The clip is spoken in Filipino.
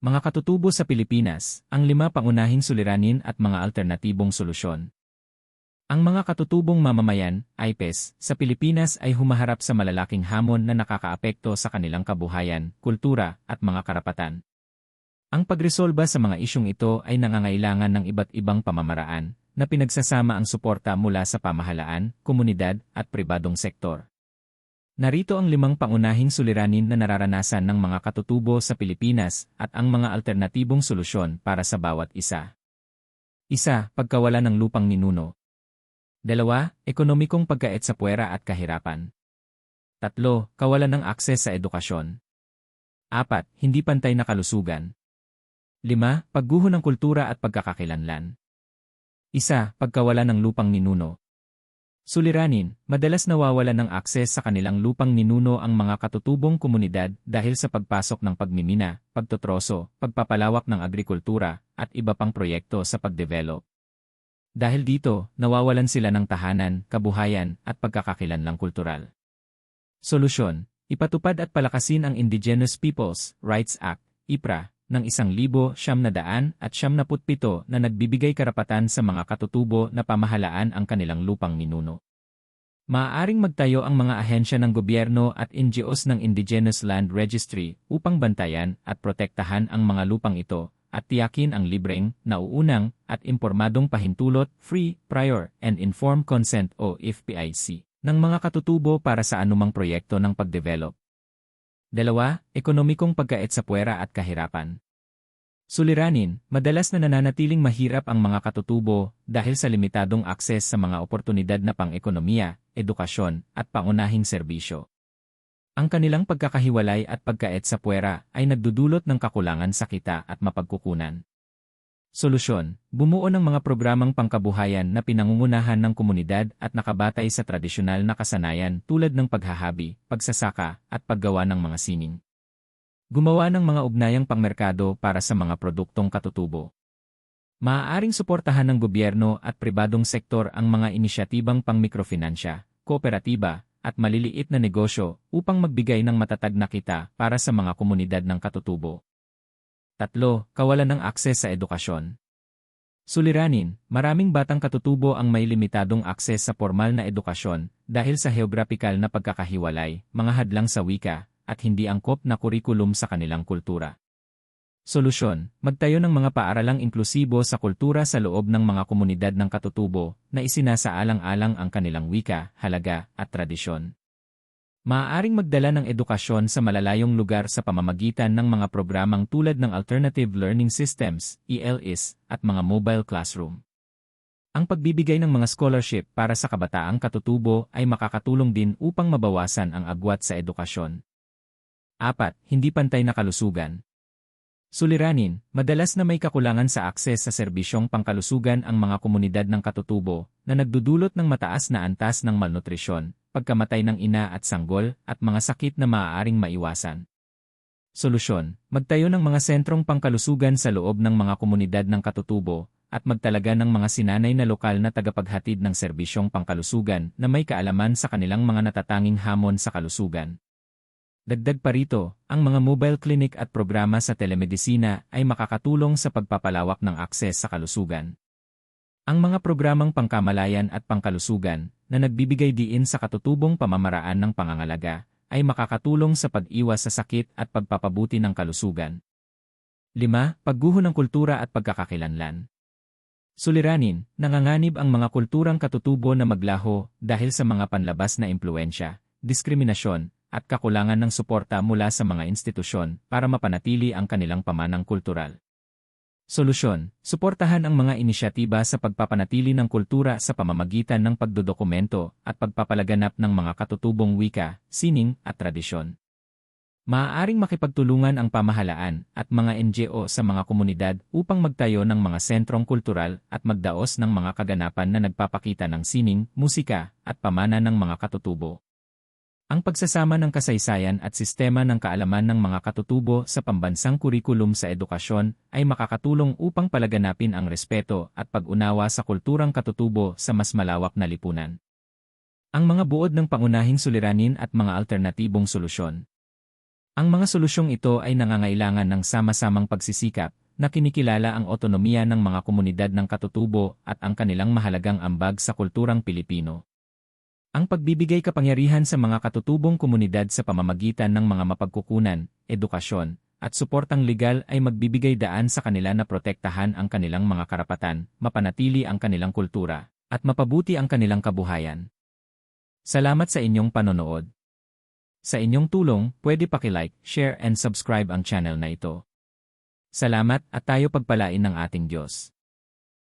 Mga katutubo sa Pilipinas, ang lima pangunahing suliranin at mga alternatibong solusyon. Ang mga katutubong mamamayan, IPES, sa Pilipinas ay humaharap sa malalaking hamon na nakakaapekto sa kanilang kabuhayan, kultura, at mga karapatan. Ang pagresolba sa mga isyong ito ay nangangailangan ng iba't ibang pamamaraan, na pinagsasama ang suporta mula sa pamahalaan, komunidad, at pribadong sektor. Narito ang limang pangunahing suliranin na nararanasan ng mga katutubo sa Pilipinas at ang mga alternatibong solusyon para sa bawat isa. Isa, pagkawala ng lupang ninuno. Dalawa, ekonomikong pagkait sa puwera at kahirapan. Tatlo, kawalan ng akses sa edukasyon. Apat, hindi pantay na kalusugan. Lima, pagguho ng kultura at pagkakakilanlan. Isa, pagkawala ng lupang ninuno. Suliranin, madalas nawawalan ng akses sa kanilang lupang ninuno ang mga katutubong komunidad dahil sa pagpasok ng pagmimina, pagtotroso, pagpapalawak ng agrikultura, at iba pang proyekto sa pagdevelop. Dahil dito, nawawalan sila ng tahanan, kabuhayan, at pagkakakilanlang kultural. Solusyon, ipatupad at palakasin ang Indigenous Peoples' Rights Act, IPRA, ng isang libo siyam na daan at siyam na putpito na nagbibigay karapatan sa mga katutubo na pamahalaan ang kanilang lupang ninuno. Maaaring magtayo ang mga ahensya ng gobyerno at NGOs ng Indigenous Land Registry upang bantayan at protektahan ang mga lupang ito at tiyakin ang libreng, nauunang, at impormadong pahintulot, free, prior, and informed consent o FPIC ng mga katutubo para sa anumang proyekto ng pagdevelop. Dalawa, ekonomikong pagkait sa puwera at kahirapan. Suliranin, madalas na nananatiling mahirap ang mga katutubo dahil sa limitadong akses sa mga oportunidad na pang-ekonomiya, edukasyon, at pangunahing serbisyo. Ang kanilang pagkakahiwalay at pagkait sa puwera ay nagdudulot ng kakulangan sa kita at mapagkukunan. Solusyon, bumuo ng mga programang pangkabuhayan na pinangungunahan ng komunidad at nakabatay sa tradisyonal na kasanayan tulad ng paghahabi, pagsasaka, at paggawa ng mga sining. Gumawa ng mga ugnayang pangmerkado para sa mga produktong katutubo. Maaaring suportahan ng gobyerno at pribadong sektor ang mga inisyatibang pangmikrofinansya, kooperatiba, at maliliit na negosyo upang magbigay ng matatag na kita para sa mga komunidad ng katutubo. Tatlo, kawalan ng akses sa edukasyon. Suliranin, maraming batang katutubo ang may limitadong akses sa formal na edukasyon dahil sa geographical na pagkakahiwalay, mga hadlang sa wika, at hindi angkop na kurikulum sa kanilang kultura. Solusyon, magtayo ng mga paaralang inklusibo sa kultura sa loob ng mga komunidad ng katutubo na isinasaalang-alang ang kanilang wika, halaga, at tradisyon. Maaaring magdala ng edukasyon sa malalayong lugar sa pamamagitan ng mga programang tulad ng Alternative Learning Systems, ELS, at mga mobile classroom. Ang pagbibigay ng mga scholarship para sa kabataang katutubo ay makakatulong din upang mabawasan ang agwat sa edukasyon. 4. Hindi pantay na kalusugan. Suliranin, madalas na may kakulangan sa akses sa serbisyong pangkalusugan ang mga komunidad ng katutubo na nagdudulot ng mataas na antas ng malnutrisyon, pagkamatay ng ina at sanggol, at mga sakit na maaaring maiwasan. Solusyon, magtayo ng mga sentrong pangkalusugan sa loob ng mga komunidad ng katutubo, at magtalaga ng mga sinanay na lokal na tagapaghatid ng serbisyong pangkalusugan na may kaalaman sa kanilang mga natatanging hamon sa kalusugan. Dagdag pa rito, ang mga mobile clinic at programa sa telemedisina ay makakatulong sa pagpapalawak ng akses sa kalusugan. Ang mga programang pangkamalayan at pangkalusugan na nagbibigay diin sa katutubong pamamaraan ng pangangalaga ay makakatulong sa pag-iwas sa sakit at pagpapabuti ng kalusugan. 5. Pagguho ng kultura at pagkakakilanlan. Suliranin, nanganganib ang mga kulturang katutubo na maglaho dahil sa mga panlabas na impluensya, diskriminasyon, at kakulangan ng suporta mula sa mga institusyon para mapanatili ang kanilang pamanang kultural. Solusyon, suportahan ang mga inisyatiba sa pagpapanatili ng kultura sa pamamagitan ng pagdodokumento at pagpapalaganap ng mga katutubong wika, sining at tradisyon. Maaaring makipagtulungan ang pamahalaan at mga NGO sa mga komunidad upang magtayo ng mga sentrong kultural at magdaos ng mga kaganapan na nagpapakita ng sining, musika, at pamana ng mga katutubo. Ang pagsasama ng kasaysayan at sistema ng kaalaman ng mga katutubo sa pambansang kurikulum sa edukasyon ay makakatulong upang palaganapin ang respeto at pag-unawa sa kulturang katutubo sa mas malawak na lipunan. Ang mga buod ng pangunahing suliranin at mga alternatibong solusyon. Ang mga solusyong ito ay nangangailangan ng sama-samang pagsisikap na kinikilala ang otonomiya ng mga komunidad ng katutubo at ang kanilang mahalagang ambag sa kulturang Pilipino. Ang pagbibigay kapangyarihan sa mga katutubong komunidad sa pamamagitan ng mga mapagkukunan, edukasyon, at suportang legal ay magbibigay daan sa kanila na protektahan ang kanilang mga karapatan, mapanatili ang kanilang kultura, at mapabuti ang kanilang kabuhayan. Salamat sa inyong panonood. Sa inyong tulong, pwede paki-like, share and subscribe ang channel na ito. Salamat at tayo pagpalain ng ating Diyos.